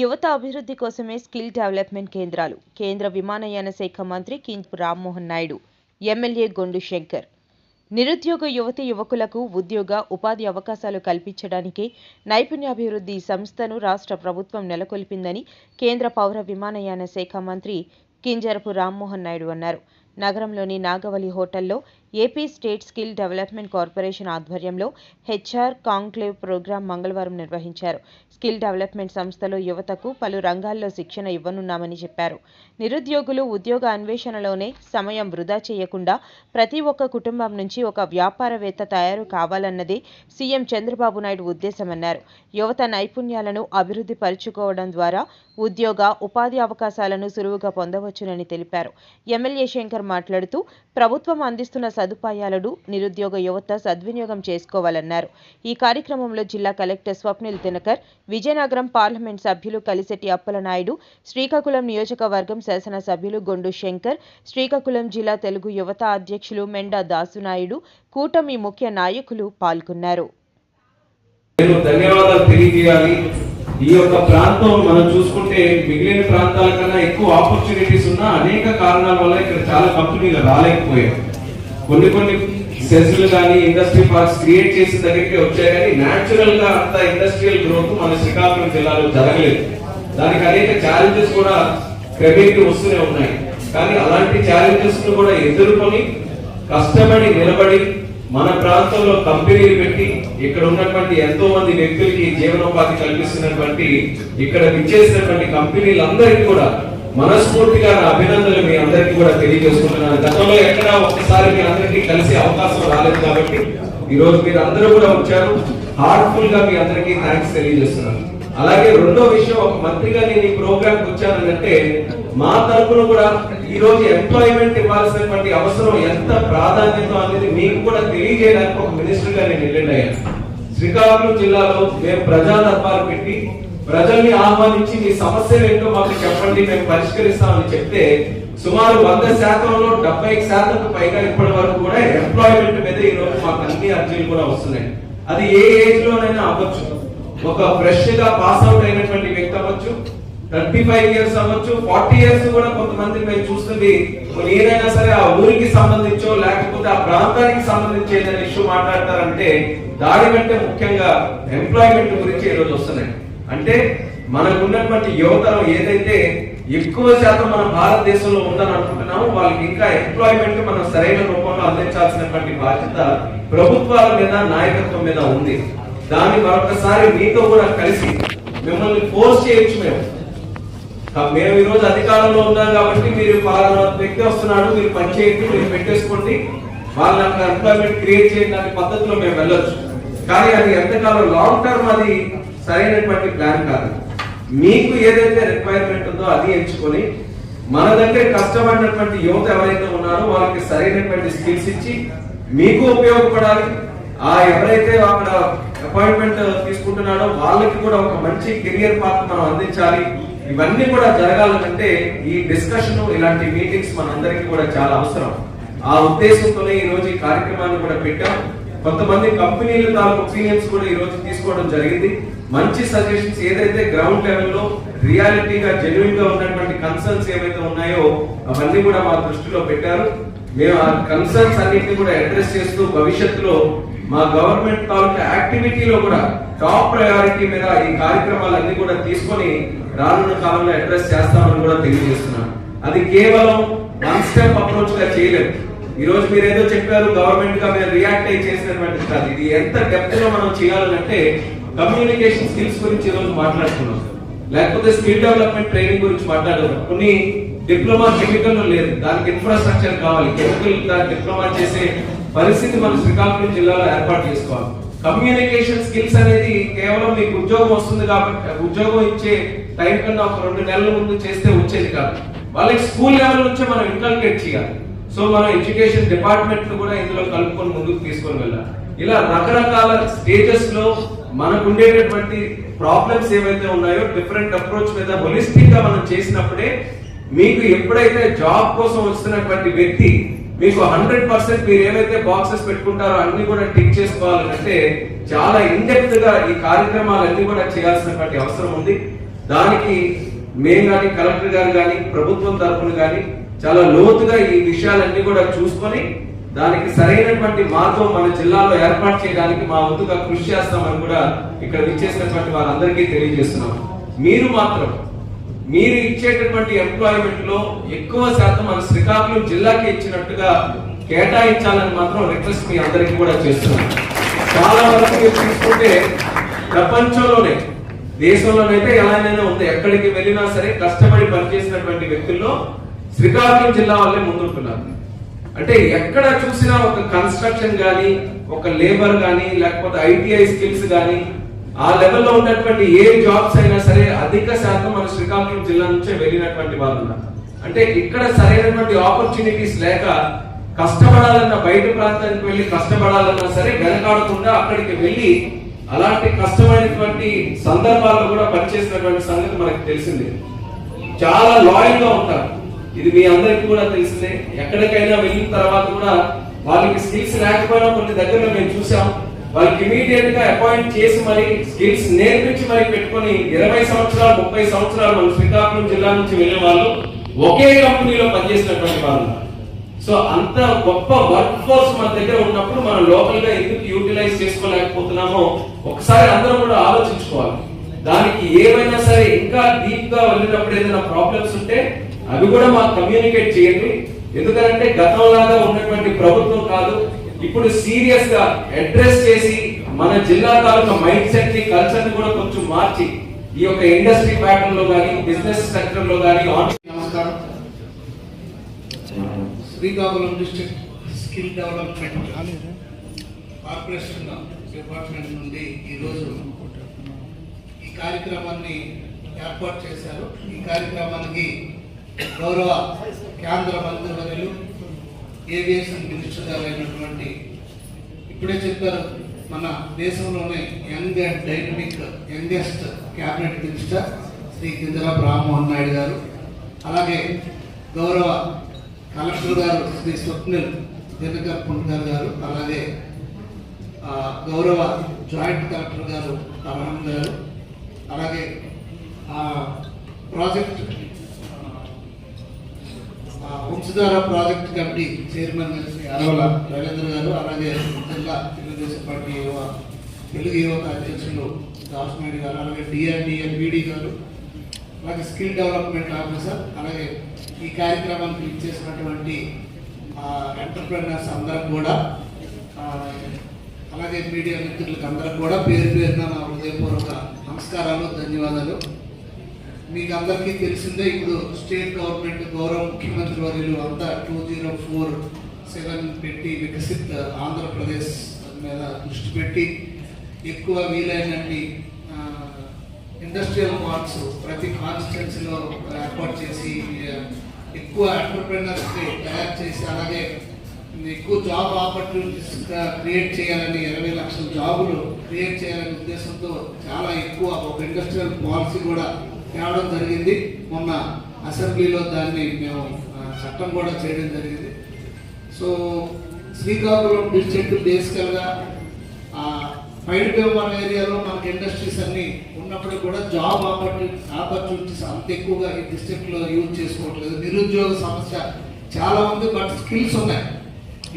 యువత అభివృద్ధి కోసమే స్కిల్ డెవలప్మెంట్ కేంద్రాలు. కేంద్ర విమానయాన శాఖ మంత్రి కింపు రామ్మోహన్ నాయుడు ఎమ్మెల్యే గొండు శంకర్. నిరుద్యోగ యువతి యువకులకు ఉద్యోగ ఉపాధి అవకాశాలు కల్పించడానికి నైపుణ్యాభివృద్ధి సంస్థను రాష్ట్ర ప్రభుత్వం నెలకొల్పిందని కేంద్ర పౌర విమానయాన శాఖ మంత్రి కింజరపు రామ్మోహన్ నాయుడు అన్నారు. నగరంలోని నాగవలి హోటల్లో AP state skill development corporation ఆధ్వర్యంలో హెచ్ఆర్ కాంక్లేవ్ ప్రోగ్రాం మంగళవారం నిర్వహించారు. స్కిల్ డెవలప్మెంట్ సంస్థలో యువతకు పలు రంగాల్లో శిక్షణ ఇవ్వనున్నామని చెప్పారు. నిరుద్యోగులు ఉద్యోగ అన్వేషణలోనే సమయం వృధా చేయకుండా ప్రతి ఒక్క కుటుంబం నుంచి ఒక వ్యాపారవేత్త తయారు కావాలన్నదే సీఎం చంద్రబాబు నాయుడు ఉద్దేశమన్నారు. యువత నైపుణ్యాలను అభివృద్ధి పరుచుకోవడం ద్వారా ఉద్యోగ ఉపాధి అవకాశాలను సులువుగా పొందవచ్చునని తెలిపారు. ఎమ్మెల్యే శంకర్ మాట్లాడుతూ ప్రభుత్వం అందిస్తున్న సదుపాయాలను నిరుద్యోగ యువత సద్వినియోగం చేసుకోవాలన్నారు. ఈ కార్యక్రమంలో జిల్లా కలెక్టర్ స్వప్నిల్ దినకర్ విజయనగరం పార్లమెంట్ సభ్యులు కలిసెట్టి అప్పలనాయుడు శ్రీకాకుళం నియోజకవర్గం శాసనసభ్యులు గొండు శంకర్ శ్రీకాకుళం జిల్లా తెలుగు యువత అధ్యక్షులు మెండా దాసునాయుడు కూటమి ముఖ్య నాయకులు పాల్గొన్నారు. ధన్యవాదాలు తెలియజేయాలి. ఈ యొక్క ప్రాంతం మనం చూసుకుంటే మిగిలిన ప్రాంతాల కన్నా ఎక్కువ ఆపర్చునిటీస్ ఉన్న అనేక కారణాల వల్ల ఇక్కడ చాలా కంపెనీలు రాలేకపోయాయి కొన్ని కొన్ని సెస్లు కానీ ఇండస్ట్రీ పార్క్స్ క్రియేట్ చేసిన దగ్గరికి వచ్చాయి కానీ న్యాచురల్గా అంత ఇండస్ట్రియల్ గ్రోత్ మన శ్రీకాకుళం జిల్లాలో జరగలేదు. దానికి అనేక ఛాలెంజెస్ కూడా క్రమేపీ వస్తూనే ఉన్నాయి. కానీ అలాంటి ఛాలెంజెస్ను కూడా ఎదుర్కొని కష్టపడి నిలబడి మన ప్రాంతంలో కంపెనీలు పెట్టి ఇక్కడ ఉన్నటువంటి ఎంతో మంది వ్యక్తులకి జీవనోపాధి కల్పిస్తున్నటువంటి ఇక్కడ విచ్చేసినటువంటి కంపెనీలందరికీ కూడా మనస్ఫూర్తిగా నా అభినందనలు మీ అందరికీ కూడా తెలియజేసుకుంటున్నాను. గతంలో ఎక్కడ ఒక్కసారి మీ అందరికీ కలిసే అవకాశం రాలేదు కాబట్టి ఈ రోజు మీరు అందరూ కూడా వచ్చారు. హార్ట్ఫుల్గా మీ అందరికీ థ్యాంక్స్ తెలియజేస్తున్నాను. అలాగే రెండో విషయం ఒక మంత్రిగా నేను ఈ ప్రోగ్రామ్ వచ్చానంటే మా తరపున కూడా ఈ రోజు ఎంప్లాయ్మెంట్ ఇవ్వాల్సినటువంటి అవసరం ఎంత ప్రాధాన్యత అనేది మీకు కూడా తెలియజేయడానికి ఒక మినిస్టర్గా నేను వెళ్ళండి అయ్యాను శ్రీకాకుళం జిల్లాలో మేము ప్రజా దర్బారు పెట్టి ప్రజల్ని ఆహ్వానించి మీ సమస్యలు ఏంటో మాకు చెప్పండి మేము పరిష్కరిస్తామని చెప్తే సుమారు వంద శాతంలో డెబ్బై శాతం పైగా ఇప్పటి వరకు కూడా ఎంప్లాయ్మెంట్ మీద ఈ రోజు మాకు అన్ని అర్జీలు కూడా వస్తున్నాయి. అది ఏ ఏజ్ లోనైనా అవ్వచ్చు. ఒక ఫ్రెష్గా పాస్ అవుట్ అయినటువంటి వ్యక్తి అవ్వచ్చు థర్టీ ఫైవ్ ఇయర్స్ అవ్వచ్చు ఫార్టీ ఇయర్స్ కూడా కొంతమంది మేము చూస్తుంది. ఏదైనా సరే ఆ ఊరికి సంబంధించో లేకపోతే ఆ ప్రాంతానికి సంబంధించి ఏదైనా ఇష్యూ మాట్లాడతారంటే దాని కంటే ముఖ్యంగా ఎంప్లాయ్మెంట్ గురించి ఈరోజు వస్తున్నాయి. అంటే మనకున్నటువంటి యువతరం ఏదైతే ఎక్కువ శాతం మన భారతదేశంలో ఉందని అనుకుంటున్నామో వాళ్ళకి ఇంకా ఎంప్లాయ్మెంట్ మనం సరైన రూపంలో అందించాల్సినటువంటి బాధ్యత ప్రభుత్వాల మీద నాయకత్వం మీద ఉంది. దాన్ని మరొకసారి మీతో కూడా కలిసి మిమ్మల్ని ఫోర్స్ చేయొచ్చు మేము. మేము ఈరోజు అధికారంలో ఉన్నాం కాబట్టి మీరు పలానా వ్యక్తి వస్తున్నాడు మీరు పనిచేయండి మీరు పెట్టేసుకోండి. వాళ్ళ ఎంప్లాయ్మెంట్ క్రియేట్ చేయడానికి పద్ధతిలో మేము వెళ్ళొచ్చు. కానీ అది ఎంతకాలం లాంగ్ టర్మ్ అది సరైనటువంటి ప్లాన్ కాదు. మీకు ఏదైతే రిక్వైర్మెంట్ ఉందో అది ఎంచుకొని మన దగ్గర కష్టపడినటువంటి యువత ఎవరైతే ఉన్నారో వాళ్ళకి సరైనటువంటి స్కిల్స్ ఇచ్చి మీకు ఉపయోగపడాలి. ఆ ఎవరైతే అక్కడ అపాయింట్మెంట్ తీసుకుంటున్నాడో వాళ్ళకి కూడా ఒక మంచి కెరియర్ పాత్ మనం అందించాలి. ఇవన్నీ కూడా జరగాలంటే ఈ డిస్కషన్ ఇలాంటి మీటింగ్స్ మనందరికీ కూడా చాలా అవసరం. ఆ ఉద్దేశంతోనే ఈ రోజు ఈ కార్యక్రమాన్ని కూడా పెట్టాం. కొంతమంది కంపెనీలు తాలూకు ఒపీనియన్స్ కూడా ఈ రోజు తీసుకోవడం జరిగింది. మంచి సజెషన్స్ ఏదైతే గ్రౌండ్ లెవెల్లో రియాలిటీగా జెన్యున్గా ఉన్నటువంటి కన్సర్న్స్ ఏవైతే ఉన్నాయో అవన్నీ కూడా మా దృష్టిలో పెట్టారు. మేము ఆ కన్సర్న్స్ అన్నింటినీ కూడా అడ్రస్ చేస్తూ భవిష్యత్తులో మా గవర్నమెంట్ తాలూకా యాక్టివిటీలో కూడా టాప్ ప్రయారిటీ మీద ఈ కార్యక్రమాలన్నీ కూడా తీసుకొని రానున్న కాలంలో అడ్రస్ చేస్తామని కూడా తెలియజేస్తున్నాను. అది కేవలం వన్ స్టెప్ అప్రోచ్గా చేయలేదు. ఈ రోజు మీరు ఏదో చెప్పారు గవర్నమెంట్గా మీరు రియాక్ట్ అయ్యి చేసినటువంటి కాదు. ఇది ఎంత డెప్త్లో మనం చేయాలంటే కమ్యూనికేషన్ స్కిల్స్ గురించి ఈరోజు మాట్లాడుతున్నాం లేకపోతే స్కిల్ డెవలప్మెంట్ ట్రైనింగ్ గురించి మాట్లాడుతున్నాం కొన్ని డిప్లొమా కెమికల్ లేదు. దానికి ఇన్ఫ్రాస్ట్రక్చర్ కావాలి. కెమికల్ దానికి డిప్లొమా చేసే పరిస్థితి మనం శ్రీకాకుళం జిల్లాలో ఏర్పాటు చేసుకోవాలి. కమ్యూనికేషన్ స్కిల్స్ అనేది కేవలం మీకు ఉద్యోగం వస్తుంది కాబట్టి ఉద్యోగం ఇచ్చే టైం కన్నా ఒక రెండు నెలల ముందు చేస్తే వచ్చేది కాదు. వాళ్ళకి స్కూల్ లెవెల్ నుంచే మనం ఇంకల్కేట్ చేయాలి. సో మనం ఎడ్యుకేషన్ డిపార్ట్మెంట్ కూడా ఇందులో కలుపుకొని ముందుకు తీసుకొని వెళ్ళాలి. ఇలా రకరకాల స్టేజెస్లో మనకు ఉండేటటువంటి ప్రాబ్లమ్స్ ఏవైతే ఉన్నాయో డిఫరెంట్ అప్రోచ్ మీద హొలిస్టిక్గా మనం చేసినప్పుడే మీకు ఎప్పుడైతే జాబ్ కోసం వస్తున్నటువంటి వ్యక్తి మీకు హండ్రెడ్ పర్సెంట్ మీరు ఏవైతే బాక్సెస్ పెట్టుకుంటారో అన్ని కూడా టిక్ చేసుకోవాలంటే చాలా ఇండెప్త్గా ఈ కార్యక్రమాలన్నీ కూడా చేయాల్సినటువంటి అవసరం ఉంది. దానికి మేము కానీ కలెక్టర్ గారు కానీ ప్రభుత్వం తరఫున కానీ చాలా లోతుగా ఈ విషయాలన్నీ కూడా చూసుకొని దానికి సరైనటువంటి మార్గం మన జిల్లాలో ఏర్పాటు చేయడానికి మా వంతుగా కృషి చేస్తామని కూడా ఇక్కడ ఇచ్చేసినటువంటి వారందరికీ తెలియజేస్తున్నాం. మీరు మాత్రం మీరు ఇచ్చేటటువంటి ఎంప్లాయ్మెంట్లో ఎక్కువ శాతం మన శ్రీకాకుళం జిల్లాకి ఇచ్చినట్టుగా కేటాయించాలని మాత్రం రిక్వెస్ట్ మీ అందరికీ కూడా చేస్తున్నాం. చాలా వరకు మీరు తీసుకుంటే ప్రపంచంలోనే దేశంలోనైతే ఎలానైనా ఉంది. ఎక్కడికి వెళ్ళినా సరే కష్టపడి పనిచేసినటువంటి వ్యక్తుల్లో శ్రీకాకుళం జిల్లా వాళ్ళే ముందుంటున్నారు. అంటే ఎక్కడ చూసినా ఒక కన్స్ట్రక్షన్ కానీ ఒక లేబర్ కానీ లేకపోతే ఐటీఐ స్కిల్స్ కానీ ఆ లెవెల్లో ఉన్నటువంటి ఏ జాబ్స్ అయినా సరే అధిక శాతం మన శ్రీకాకుళం జిల్లా నుంచే వెళ్ళినటువంటి వాళ్ళు అంటే ఇక్కడ సరైనటువంటి ఆపర్చునిటీస్ లేక కష్టపడాలన్న బయట ప్రాంతానికి వెళ్ళి కష్టపడాలన్నా సరే వెనకాడకుండా అక్కడికి వెళ్ళి అలాంటి కష్టమైనటువంటి సందర్భాల్లో కూడా పనిచేసినటువంటి సంగతి మనకు తెలిసిందే. చాలా లాయల్గా ఉంటారు. ఇది మీ అందరికి కూడా తెలిసిందే. ఎక్కడికైనా వెళ్ళిన తర్వాత కూడా వాళ్ళకి స్కిల్స్ లేకపోయినా కొన్ని దగ్గర మేము చూసాం వాళ్ళకి ఇమీడియట్గా అపాయింట్ చేసి మరి స్కిల్స్ నేర్పించి మరి పెట్టుకొని ఇరవై సంవత్సరాలు ముప్పై సంవత్సరాలు మన శ్రీకాకుళం జిల్లా నుంచి వెళ్ళిన వాళ్ళు ఒకే కంపెనీలో పనిచేసినటువంటి వాళ్ళు. సో అంత గొప్ప వర్క్ ఫోర్స్ మన దగ్గర ఉన్నప్పుడు మనం లోకల్గా ఎందుకు యూటిలైజ్ చేసుకోలేకపోతున్నామో ఒకసారి అందరం కూడా ఆలోచించుకోవాలి. దానికి ఏమైనా సరే ఇంకా డీప్గా వెళ్ళినప్పుడు ఏదైనా ప్రాబ్లమ్స్ ఉంటే అవి కూడా మాకు కమ్యూనికేట్ చేయండి. ఎందుకంటే గతంలాగా ఉన్నటువంటి ప్రభుత్వం కాదు ఇప్పుడు సీరియస్గా అడ్రస్ చేసి మన జిల్లా తాలూకా మైండ్ సెట్ని కల్చర్ని కూడా కొంచెం మార్చి ఈ యొక్క ఇండస్ట్రీ ప్యాటర్న్లో కానీ బిజినెస్ సెక్టర్లో కానీ నమస్కారం. Srikakulam district skill development corporation department నుండి ఈరోజు ఈ కార్యక్రమాన్ని ఏర్పాటు చేశారు. ఈ కార్యక్రమానికి గౌరవ కేంద్ర మంత్రివర్యులు ఏవియేషన్ మినిస్టర్ గారు అయినటువంటి ఇప్పుడే చెప్పారు మన దేశంలోనే young and dynamic youngest cabinet minister Shri Kinjarapu Rammohan Naidu garu అలాగే గౌరవ కలెక్టర్ గారు శ్రీ స్వప్నిల్ దినకర్ పుండ్కర్ గారు అలాగే గౌరవ జాయింట్ కలెక్టర్ గారు అరహం గారు అలాగే ఆ, project ఉంచుదార project committee chairman garu Aravala Ravindra గారు అలాగే జిల్లా తెలుగుదేశం పార్టీ యువ తెలుగు యువత అధ్యక్షులు దాసనాయుడు గారు అలాగే డిఆర్డిఎల్ బీడీ గారు అలాగే స్కిల్ డెవలప్మెంట్ ఆఫీసర్ అలాగే ఈ కార్యక్రమానికి ఇచ్చేసినటువంటి ఎంటర్ప్రెనర్స్ అందరికి కూడా అలాగే మీడియా మిత్రులకు అందరికి కూడా పేరు పేరున నా హృదయపూర్వక నమస్కారాలు ధన్యవాదాలు. మీకు అందరికీ తెలిసిందే ఇప్పుడు స్టేట్ గవర్నమెంట్ గౌరవ ముఖ్యమంత్రి వర్యులు అంతా టూ జీరో ఫోర్ సెవెన్ పెట్టి వికసిత్ ఆంధ్రప్రదేశ్ మీద దృష్టి పెట్టి ఎక్కువ వీలైనన్ని ఇండస్ట్రియల్ పార్క్స్ ప్రతి కాన్స్టిట్యున్సీలో ఏర్పాటు చేసి ఎక్కువ ఎంటర్ప్రెనర్స్ తయారు చేసి అలాగే ఎక్కువ జాబ్ ఆపర్చునిటీస్ క్రియేట్ చేయాలని ఇరవై లక్షల జాబులు క్రియేట్ చేయాలనే ఉద్దేశంతో చాలా ఎక్కువ ఒక ఇండస్ట్రియల్ పాలసీ కూడా తేవడం జరిగింది. మొన్న అసెంబ్లీలో దాన్ని మేము చట్టం కూడా చేయడం జరిగింది. సో శ్రీకాకుళం డిస్ట్రిక్ట్ బేసికల్గా ఫైడ్ పేపర్ ఏరియాలో మనకి ఇండస్ట్రీస్ అన్నీ ఉన్నప్పుడు కూడా జాబ్ ఆపర్చునిటీ ఆపర్చునిటీస్ అంత ఎక్కువగా ఈ డిస్ట్రిక్ట్లో యూజ్ చేసుకోవట్లేదు. నిరుద్యోగ సమస్య చాలా ఉంది బట్ స్కిల్స్ ఉన్నాయి.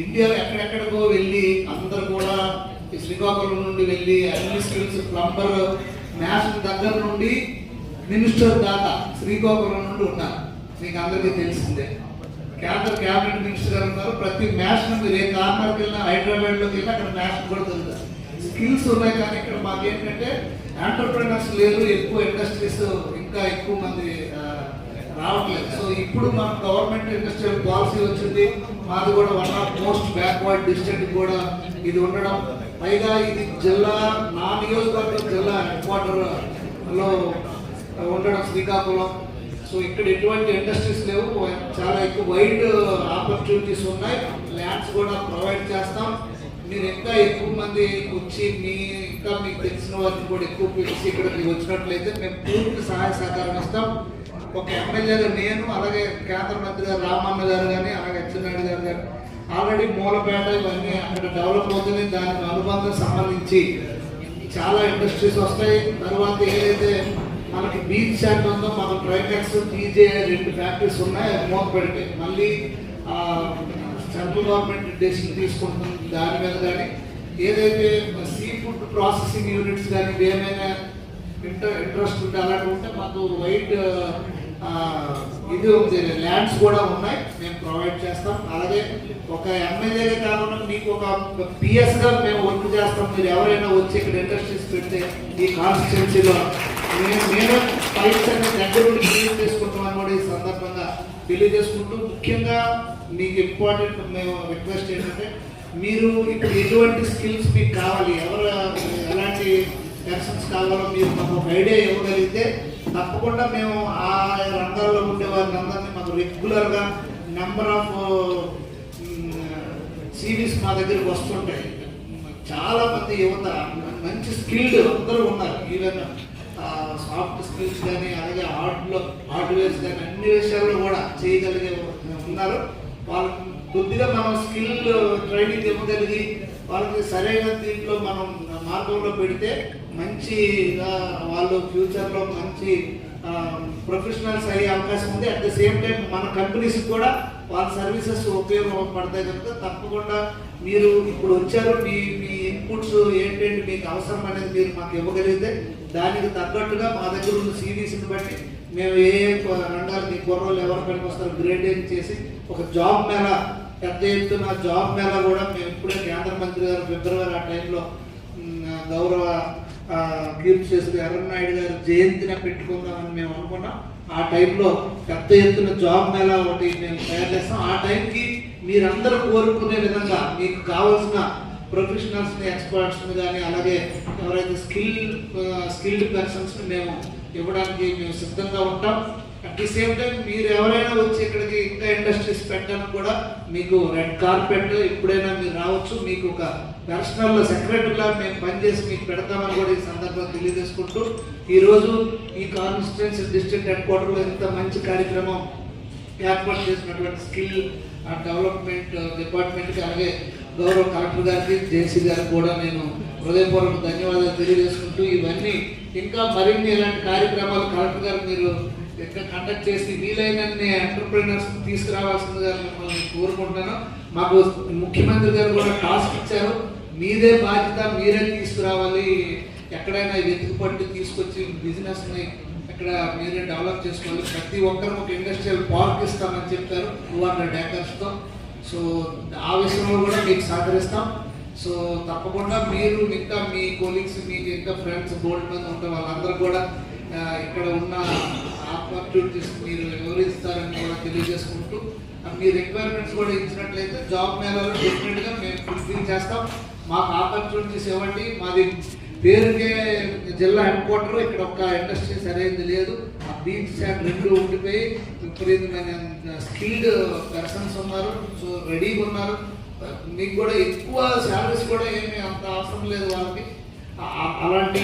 ఇండియాలో ఎక్కడెక్కడికో వెళ్ళి అందరు కూడా ఈ శ్రీకాకుళం నుండి వెళ్ళి అన్ని స్కిల్స్ ప్లంబర్ మ్యాథ్స్ దగ్గర నుండి మినిస్టర్ దాకా శ్రీకాకుళం నుండి ఉన్నారు. మీకు అందరికీ తెలిసిందే. క్యాబినెట్ క్యాబినెట్ మినిస్టర్ గారు ఉన్నారు. ప్రతి మ్యాచ్ మీరు ఏ కార్నర్కి వెళ్ళినా హైదరాబాద్లోకి వెళ్ళినా అక్కడ మ్యాచ్ కూడా దొరుకుతుంది స్కిల్స్ ఉన్నాయి కానీ ఇక్కడ మాకు ఏంటంటే ఆంటర్ప్రినర్స్ లేరు ఎక్కువ ఇండస్ట్రీస్ ఇంకా ఎక్కువ మంది రావట్లేదు. సో ఇప్పుడు మన గవర్నమెంట్ ఇండస్ట్రియల్ పాలసీ వచ్చింది. మాది కూడా one of most backward district కూడా ఇది ఉండడం. పైగా ఇది జిల్లా నా నియోజకవర్గం జిల్లా హెడ్ క్వార్టర్లో ఉండడం శ్రీకాకుళం. సో ఇక్కడ ఎటువంటి ఇండస్ట్రీస్ లేవు. చాలా ఎక్కువ వైడ్ uh, ఆపర్చునిటీస్ ఉన్నాయి. ల్యాండ్స్ కూడా ప్రొవైడ్ చేస్తాం. మీరు ఇంకా ఎక్కువ మంది వచ్చి మీ ఇంకా మీకు తెలిసిన వారిని కూడా ఎక్కువ పిలిచి ఇక్కడ మీకు వచ్చినట్లయితే మేము పూర్తి సహాయ సహకారం ఇస్తాం. ఒక ఎమ్మెల్యేగా నేను అలాగే కేంద్ర మంత్రి గారు రామన్న గారు కానీ అలాగే అచ్చెన్నాయుడు గారు కానీ ఆల్రెడీ మూలపేట ఇవన్నీ అక్కడ డెవలప్ అవుతుంది దానికి అనుబంధం సంబంధించి చాలా ఇండస్ట్రీస్ వస్తాయి. తర్వాత ఏదైతే మనకి బీచ్ శాండ్ ఉందో మన ట్రైమెక్స్ టీజే రెండు ఫ్యాక్టరీస్ ఉన్నాయి అది మూత పెడితే. మళ్ళీ సెంట్రల్ గవర్నమెంట్ డెసిషన్ తీసుకుంటుంది దాని మీద కానీ. ఏదైతే సీ ఫుడ్ ప్రాసెసింగ్ యూనిట్స్ కానీ ఏమైనా ఇంటర్ ఇంట్రెస్ట్ ఉంటే అలాంటి ఉంటే మాకు వైట్ ఇది ఉంది. ల్యాండ్స్ కూడా ఉన్నాయి. మేము ప్రొవైడ్ చేస్తాం. అలాగే ఒక ఎమ్మెల్యేగా కాకుండా మీకు ఒక పిఎస్గా మేము వర్క్ చేస్తాం. మీరు ఎవరైనా వచ్చి ఇక్కడ ఇండస్ట్రీస్ పెడితే ఈ కాన్స్టిట్యున్సీలో మేము మేము దగ్గర నుండి చేసుకుంటామని కూడా ఈ సందర్భంగా తెలియజేసుకుంటూ ముఖ్యంగా మీకు ఇంపార్టెంట్ మేము రిక్వెస్ట్ ఏంటంటే మీరు ఇప్పుడు ఎటువంటి స్కిల్స్ మీకు కావాలి ఎవరు ఎలాంటి పెర్సన్స్ కావాలో మీరు మాకు ఒక ఐడియా ఇవ్వగలిగితే తప్పకుండా మేము ఆ రంగాల్లో ఉండే వారిని అందరినీ మాకు రెగ్యులర్గా నెంబర్ ఆఫ్ సిరీస్ మా దగ్గరికి వస్తుంటాయి. చాలా మంది యువత మంచి స్కిల్డ్ అందరూ ఉన్నారు ఈవెన్ సాఫ్ట్ స్కిల్స్ కానీ అలాగే ఆర్ట్లో హార్డ్వేర్స్ కానీ అన్ని విషయాల్లో కూడా చేయగలిగే ఉన్నారు. వాళ్ళకి కొద్దిగా మనం స్కిల్ ట్రైనింగ్ ఇవ్వగలిగి వాళ్ళకి సరైన దీంట్లో మనం మార్గంలో పెడితే మంచిగా వాళ్ళు ఫ్యూచర్లో మంచి ప్రొఫెషనల్స్ అయ్యే అవకాశం ఉంది. అట్ ద సేమ్ టైం మన కంపెనీస్ కూడా వాళ్ళ సర్వీసెస్ ఉపయోగపడతాయి కనుక తప్పకుండా మీరు ఇప్పుడు వచ్చారు మీ మీ ఇన్పుట్స్ ఏంటంటే మీకు అవసరం అనేది మీరు మాకు ఇవ్వగలిగితే దానికి తగ్గట్టుగా మా దగ్గర ఉన్న సిరీస్ని బట్టి మేము ఏ ఏ రంగాలకి కుర్రోళ్ళు ఎవరు పనికి వస్తారో గ్రేడింగ్ చేసి ఒక జాబ్ మేళ పెద్ద ఎత్తున జాబ్ మేళ కూడా మేము ఇప్పుడే కేంద్ర మంత్రి గారు ఫిబ్రవరి ఆ టైంలో గౌరవ ఆ, కీర్తి చేసిన ఎర్రనాయుడు గారు జయంతిని పెట్టుకుందామని మేము అనుకున్నాం. ఆ టైంలో పెద్ద ఎత్తున జాబ్ మేళా ఒకటి మేము తయారు చేస్తాం. ఆ టైంకి మీరందరూ కోరుకునే విధంగా మీకు కావాల్సిన ప్రొఫెషనల్స్ని ఎక్స్పర్ట్స్ని కానీ అలాగే ఎవరైతే స్కిల్ స్కిల్డ్ పర్సన్స్ని మేము ఇవ్వడానికి మేము సిద్ధంగా ఉంటాం. అట్ ది సేమ్ టైం మీరు ఎవరైనా వచ్చి ఇక్కడికి ఇంకా ఇండస్ట్రీస్ పెట్టడానికి కూడా మీకు రెడ్ కార్పెట్ ఎప్పుడైనా మీరు రావచ్చు. మీకు ఒక పర్సనల్ సెక్రటరీలా మేము పనిచేసి మీకు పెడతామని కూడా ఈ సందర్భంగా తెలియజేసుకుంటూ ఈరోజు ఈ కాన్స్టిట్యున్సీ డిస్ట్రిక్ట్ హెడ్ క్వార్టర్లో ఇంత మంచి కార్యక్రమం ఏర్పాటు చేసినటువంటి స్కిల్ డెవలప్మెంట్ డిపార్ట్మెంట్కి అలాగే గౌరవ కలెక్టర్ గారికి జేసీ గారికి కూడా నేను హృదయపూర్వక ధన్యవాదాలు తెలియజేసుకుంటూ ఇవన్నీ ఇంకా మరిన్ని ఇలాంటి కార్యక్రమాలు కలెక్టర్ గారు మీరు ఇంకా కండక్ట్ చేసి వీలైనన్ని ఎంటర్ప్రీనర్స్ తీసుకురావాల్సిందిగా మిమ్మల్ని కోరుకుంటున్నాను. మాకు ముఖ్యమంత్రి గారు కూడా టాస్క్ ఇచ్చారు. మీదే బాధ్యత మీరే తీసుకురావాలి. ఎక్కడైనా వెతుకుపట్టి తీసుకొచ్చి బిజినెస్ని ఇక్కడ మీరే డెవలప్ చేసుకోవాలి. ప్రతి ఒక్కరు ఒక ఇండస్ట్రియల్ పార్క్ ఇస్తామని చెప్పారు. టూ హండ్రెడ్ ఏకర్స్తో సో ఆ విషయంలో కూడా మీకు సహకరిస్తాం. సో తప్పకుండా మీరు ఇంకా మీ కోలీగ్స్ మీ ఇంకా ఫ్రెండ్స్ బోర్డు మీద ఉంటే వాళ్ళందరూ కూడా ఇక్కడ ఉన్న ఆపర్చునిటీస్ మీరు వివరిస్తారని కూడా తెలియజేసుకుంటూ మీ రిక్వైర్మెంట్స్ కూడా ఇచ్చినట్లయితే జాబ్ మేళాలో డెఫినెట్గా మేము ఫుల్ఫిల్ చేస్తాం. మాకు ఆపర్చునిటీస్ ఇవ్వండి. మాది పేరుకే జిల్లా హెడ్ క్వార్టర్ ఇక్కడ ఒక ఇండస్ట్రీ సరైనది లేదు. ఆ బీచ్ శాండ్ రెండు ఉండిపోయి విపరీతమైన స్కిల్డ్ పర్సన్స్ ఉన్నారు. సో రెడీగా ఉన్నారు. మీకు కూడా ఎక్కువ శాలరీస్ కూడా ఏమి అంత అవసరం లేదు వాళ్ళకి. అలాంటి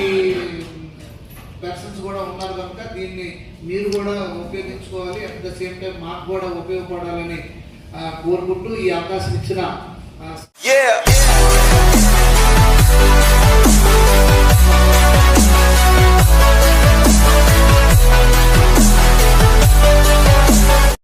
పర్సన్స్ కూడా ఉన్నారు కనుక దీన్ని మీరు కూడా ఉపయోగించుకోవాలి. అట్ ద సేమ్ టైం మాకు కూడా ఉపయోగపడాలని కోరుకుంటూ ఈ అవకాశం ఇచ్చిన